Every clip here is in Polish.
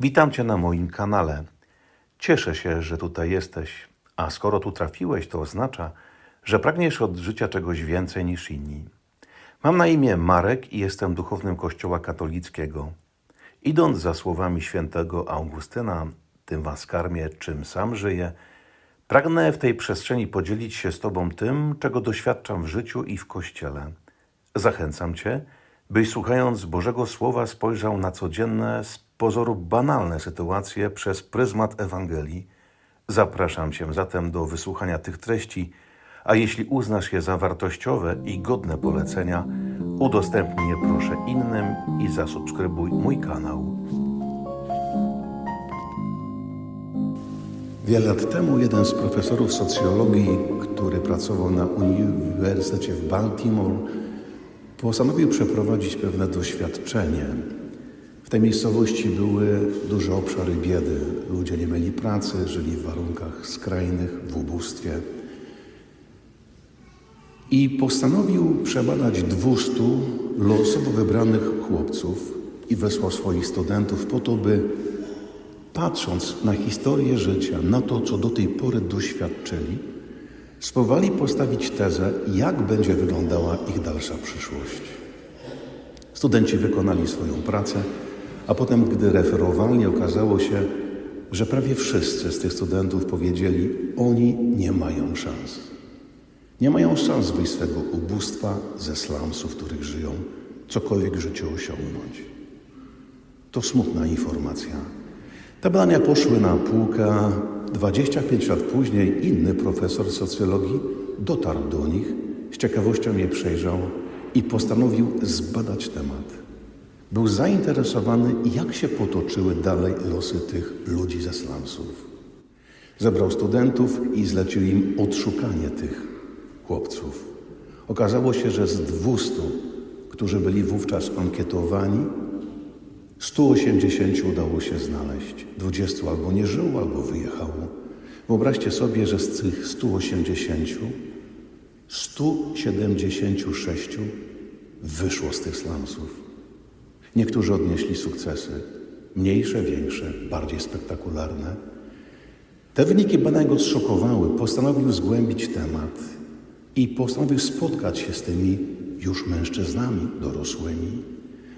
Witam Cię na moim kanale. Cieszę się, że tutaj jesteś, a skoro tu trafiłeś, to oznacza, że pragniesz od życia czegoś więcej niż inni. Mam na imię Marek i jestem duchownym Kościoła katolickiego. Idąc za słowami świętego Augustyna, tym was karmię, czym sam żyję, pragnę w tej przestrzeni podzielić się z Tobą tym, czego doświadczam w życiu i w Kościele. Zachęcam Cię, byś słuchając Bożego Słowa spojrzał na codzienne, pozoru banalne sytuacje przez pryzmat Ewangelii. Zapraszam Cię zatem do wysłuchania tych treści, a jeśli uznasz je za wartościowe i godne polecenia, udostępnij je proszę innym i zasubskrybuj mój kanał. Wiele lat temu jeden z profesorów socjologii, który pracował na Uniwersytecie w Baltimore, postanowił przeprowadzić pewne doświadczenie. Tej miejscowości były duże obszary biedy. Ludzie nie mieli pracy, żyli w warunkach skrajnych, w ubóstwie. I postanowił przebadać 200 losowo wybranych chłopców i wysłał swoich studentów po to, by patrząc na historię życia, na to, co do tej pory doświadczyli, spróbowali postawić tezę, jak będzie wyglądała ich dalsza przyszłość. Studenci wykonali swoją pracę, a potem, gdy referowali, okazało się, że prawie wszyscy z tych studentów powiedzieli, oni nie mają szans. Nie mają szans wyjść z swego ubóstwa, ze slumsów, w których żyją, cokolwiek w życiu osiągnąć. To smutna informacja. Te badania poszły na półkę. a 25 lat później inny profesor socjologii dotarł do nich, z ciekawością je przejrzał i postanowił zbadać temat. Był zainteresowany, jak się potoczyły dalej losy tych ludzi ze slumsów. Zebrał studentów i zlecił im odszukanie tych chłopców. Okazało się, że z 200, którzy byli wówczas ankietowani, 180 udało się znaleźć. 20 albo nie żyło, albo wyjechało. Wyobraźcie sobie, że z tych 180 176 wyszło z tych slumsów. Niektórzy odnieśli sukcesy, mniejsze, większe, bardziej spektakularne. Te wyniki badań go zszokowały. Postanowił zgłębić temat i postanowił spotkać się z tymi już mężczyznami dorosłymi.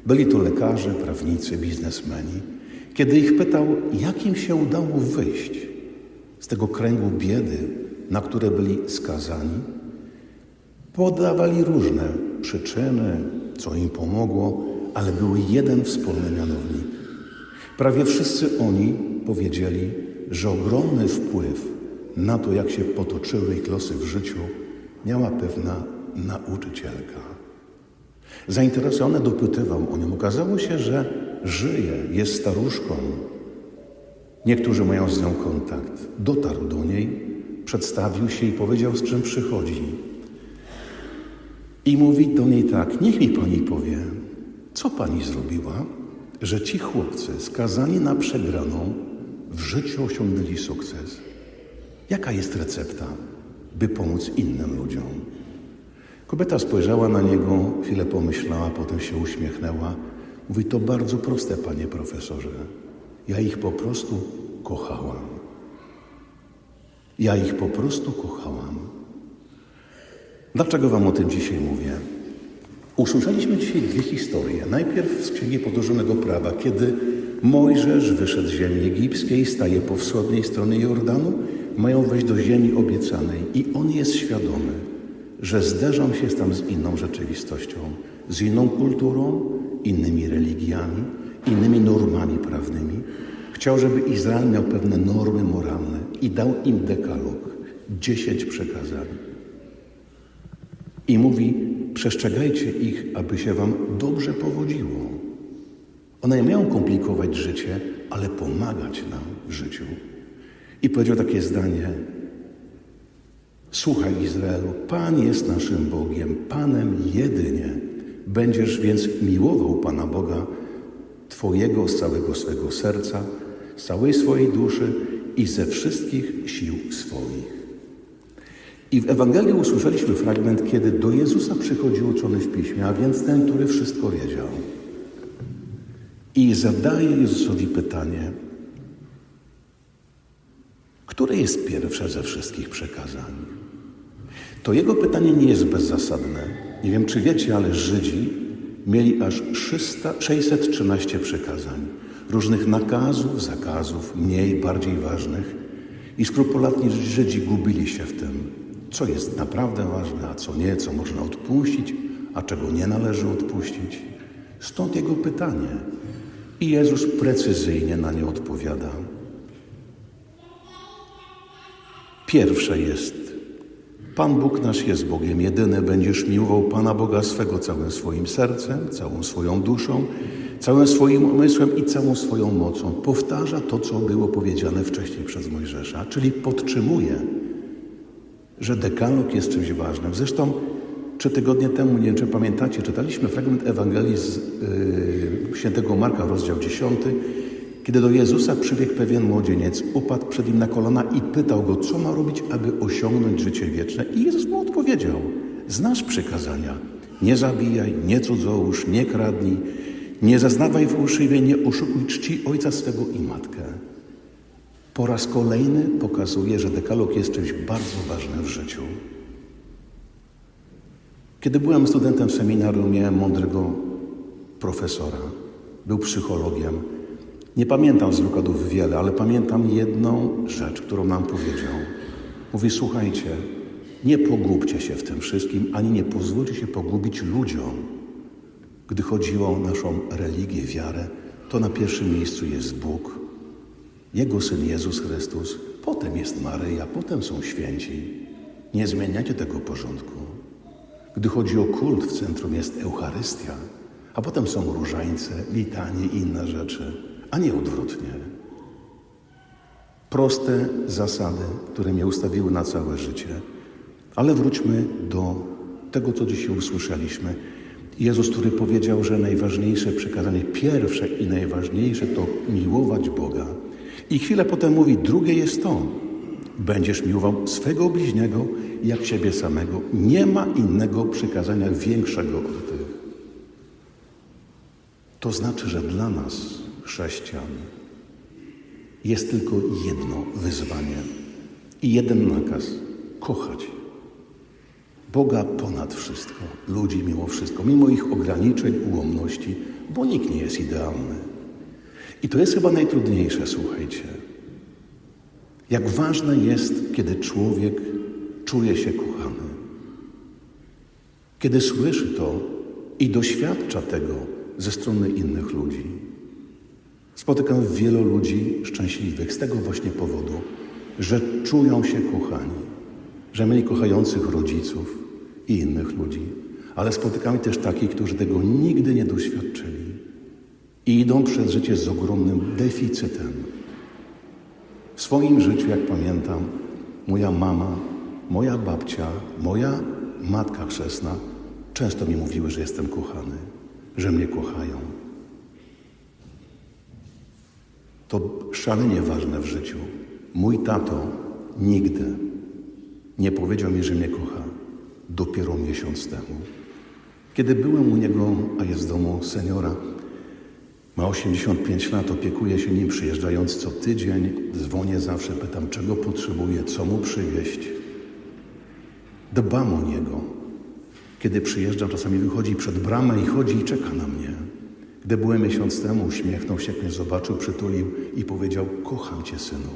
Byli to lekarze, prawnicy, biznesmeni. Kiedy ich pytał, jak im się udało wyjść z tego kręgu biedy, na które byli skazani, podawali różne przyczyny, co im pomogło, ale był jeden wspólny mianownik. Prawie wszyscy oni powiedzieli, że ogromny wpływ na to, jak się potoczyły ich losy w życiu, miała pewna nauczycielka. Zainteresowany dopytywał o nią. Okazało się, że żyje, jest staruszką. Niektórzy mają z nią kontakt. Dotarł do niej, przedstawił się i powiedział, z czym przychodzi. I mówi do niej tak: Niech mi pani powie, co pani zrobiła, że ci chłopcy skazani na przegraną w życiu osiągnęli sukces? Jaka jest recepta, by pomóc innym ludziom? Kobieta spojrzała na niego, chwilę pomyślała, potem się uśmiechnęła. Mówi: To bardzo proste, panie profesorze. Ja ich po prostu kochałam. Ja ich po prostu kochałam. Dlaczego Wam o tym dzisiaj mówię? Usłyszeliśmy dzisiaj dwie historie. Najpierw z Księgi Podróżonego Prawa, kiedy Mojżesz wyszedł z ziemi egipskiej, staje po wschodniej stronie Jordanu, mają wejść do ziemi obiecanej i on jest świadomy, że zderzą się tam z inną rzeczywistością, z inną kulturą, innymi religiami, innymi normami prawnymi. Chciał, żeby Izrael miał pewne normy moralne i dał im dekalog, dziesięć przekazań. I mówi, przestrzegajcie ich, aby się wam dobrze powodziło. One nie mają komplikować życie, ale pomagać nam w życiu. I powiedział takie zdanie, Słuchaj Izraelu, Pan jest naszym Bogiem, Panem jedynie. Będziesz więc miłował Pana Boga Twojego z całego swego serca, z całej swojej duszy i ze wszystkich sił swoich. I w Ewangelii usłyszeliśmy fragment, kiedy do Jezusa przychodził uczony w piśmie, a więc ten, który wszystko wiedział. i zadaje Jezusowi pytanie, które jest pierwsze ze wszystkich przekazań? To jego pytanie nie jest bezzasadne. Nie wiem, czy wiecie, ale Żydzi mieli aż 300, 613 przekazań, różnych nakazów, zakazów, mniej, bardziej ważnych. I skrupulatni Żydzi gubili się w tym, co jest naprawdę ważne, a co nie, co można odpuścić, a czego nie należy odpuścić. Stąd jego pytanie. I Jezus precyzyjnie na nie odpowiada. Pierwsze jest: Pan Bóg nasz jest Bogiem jedyny. Będziesz miłował Pana Boga swego całym swoim sercem, całą swoją duszą, całym swoim umysłem i całą swoją mocą. Powtarza to, co było powiedziane wcześniej przez Mojżesza, czyli podtrzymuje, że dekalog jest czymś ważnym. Zresztą trzy tygodnie temu, nie wiem czy pamiętacie, czytaliśmy fragment Ewangelii z yy, świętego Marka, rozdział 10, kiedy do Jezusa przybiegł pewien młodzieniec, upadł przed nim na kolana i pytał go, co ma robić, aby osiągnąć życie wieczne. I Jezus mu odpowiedział, znasz przykazania, nie zabijaj, nie cudzołóż, nie kradnij, nie zaznawaj fałszywie, nie oszukuj czci ojca swego i matkę. Po raz kolejny pokazuje, że dekalog jest czymś bardzo ważnym w życiu. Kiedy byłem studentem seminarium, miałem mądrego profesora. Był psychologiem. Nie pamiętam z wykładów wiele, ale pamiętam jedną rzecz, którą nam powiedział. Mówi, słuchajcie, nie pogubcie się w tym wszystkim, ani nie pozwólcie się pogubić ludziom. Gdy chodzi o naszą religię, wiarę, to na pierwszym miejscu jest Bóg, Jego Syn Jezus Chrystus, potem jest Maryja, potem są święci. Nie zmieniacie tego porządku. Gdy chodzi o kult, w centrum jest Eucharystia, a potem są różańce, litanie i inne rzeczy, a nie odwrotnie. Proste zasady, które mnie ustawiły na całe życie. Ale wróćmy do tego, co dzisiaj usłyszeliśmy. Jezus, który powiedział, że najważniejsze przekazanie, pierwsze i najważniejsze to miłować Boga. I chwilę potem mówi, drugie jest to, będziesz miłował swego bliźniego jak siebie samego. Nie ma innego przykazania większego od tych. To znaczy, że dla nas, chrześcijan, jest tylko jedno wyzwanie i jeden nakaz kochać. Boga ponad wszystko, ludzi mimo wszystko, mimo ich ograniczeń, ułomności, bo nikt nie jest idealny. I to jest chyba najtrudniejsze, słuchajcie. Jak ważne jest, kiedy człowiek czuje się kochany. Kiedy słyszy to i doświadcza tego ze strony innych ludzi. Spotykam wielu ludzi szczęśliwych z tego właśnie powodu, że czują się kochani, że mieli kochających rodziców i innych ludzi, ale spotykam też takich, którzy tego nigdy nie doświadczyli i idą przez życie z ogromnym deficytem. W swoim życiu, jak pamiętam, moja mama, moja babcia, moja matka chrzestna często mi mówiły, że jestem kochany, że mnie kochają. To szalenie ważne w życiu. Mój tato nigdy nie powiedział mi, że mnie kocha. Dopiero miesiąc temu. Kiedy byłem u niego, a jest w domu seniora, ma 85 lat, opiekuję się nim przyjeżdżając co tydzień, dzwonię zawsze, pytam czego potrzebuje, co mu przywieźć. Dbam o niego. Kiedy przyjeżdżam, czasami wychodzi przed bramę i chodzi i czeka na mnie. Gdy byłem miesiąc temu, uśmiechnął się, jak mnie zobaczył, przytulił i powiedział: Kocham cię, synu.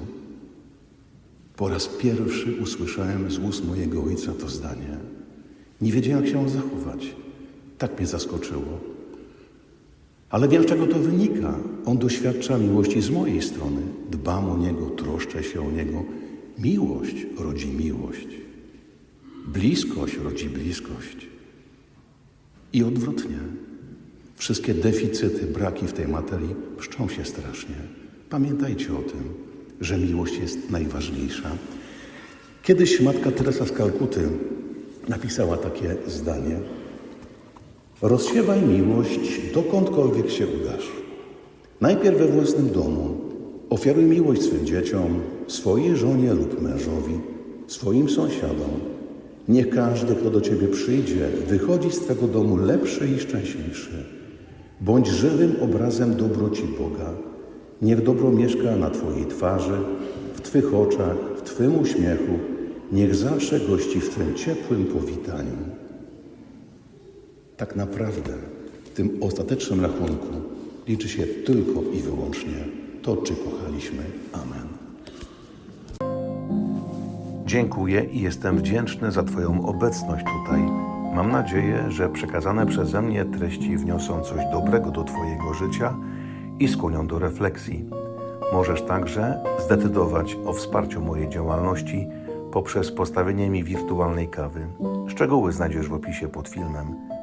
Po raz pierwszy usłyszałem z ust mojego ojca to zdanie. Nie wiedziałem, jak się zachować. Tak mnie zaskoczyło. Ale wiem, z czego to wynika. On doświadcza miłości z mojej strony. Dbam o niego, troszczę się o niego. Miłość rodzi miłość. Bliskość rodzi bliskość. I odwrotnie. Wszystkie deficyty, braki w tej materii pszczą się strasznie. Pamiętajcie o tym, że miłość jest najważniejsza. Kiedyś matka Teresa z Kalkuty napisała takie zdanie. Rozsiewaj miłość dokądkolwiek się udasz. Najpierw we własnym domu. Ofiaruj miłość swym dzieciom, swojej żonie lub mężowi, swoim sąsiadom. Niech każdy, kto do ciebie przyjdzie, wychodzi z twego domu lepszy i szczęśliwszy. Bądź żywym obrazem dobroci Boga. Niech dobro mieszka na Twojej twarzy, w Twych oczach, w Twym uśmiechu. Niech zawsze gości w Twym ciepłym powitaniu. Tak naprawdę w tym ostatecznym rachunku liczy się tylko i wyłącznie to, czy kochaliśmy. Amen. Dziękuję i jestem wdzięczny za Twoją obecność tutaj. Mam nadzieję, że przekazane przeze mnie treści wniosą coś dobrego do Twojego życia i skłonią do refleksji. Możesz także zdecydować o wsparciu mojej działalności poprzez postawienie mi wirtualnej kawy. Szczegóły znajdziesz w opisie pod filmem.